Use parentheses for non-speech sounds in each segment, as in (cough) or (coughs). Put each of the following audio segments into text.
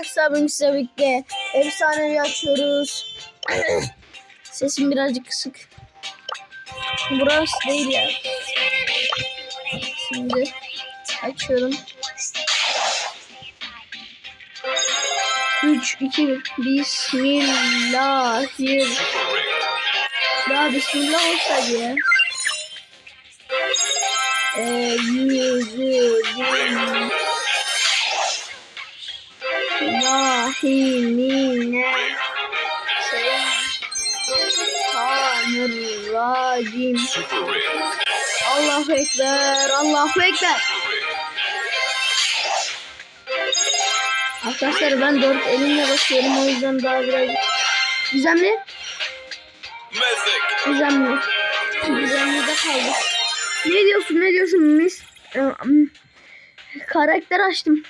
Arkadaşlar bugün size birlikte efsanevi açıyoruz. (coughs) Sesim birazcık kısık. Burası değil ya. Şimdi açıyorum. 3, 2, 1. Bismillahirrahmanirrahim. Ya Bismillah olsaydı ya. Ee, yüzü Rahimine Şeytanirracim. Allahu Ekber Allahu Ekber. Arkadaşlar ben dört elimle basıyorum o yüzden daha biraz Gizemli. Gizemli. Gizemli de kaldı. Ne diyorsun ne diyorsun mis Karakter açtım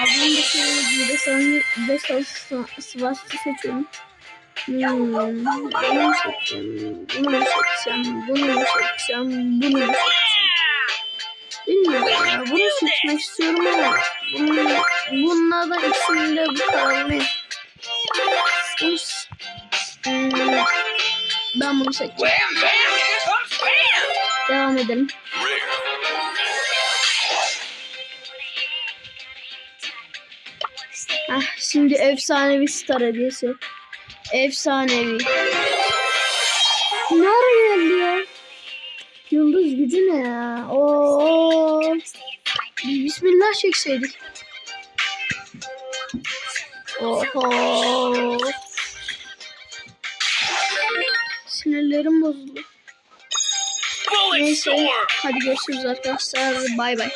Ablam da bir sonra beş sıvası seçiyorum. Hmm, bunu seçeceğim? Bunu seçeceğim? Bunu seçeceğim? Bunu seçeceğim? Bilmiyorum ya. Bunu seçmek istiyorum ama bunun, bunlardan ikisinde bu karar ne? Bunu s- Hmm, ben bunu seçeceğim. Devam edelim. Heh, şimdi efsanevi star hediyesi. Efsanevi. Ne ara geldi ya? Yıldız gücü ne ya? Oo. Bismillah çekseydik. Oho. Sinirlerim bozuldu. Neyse. Hadi görüşürüz arkadaşlar. Bay bay.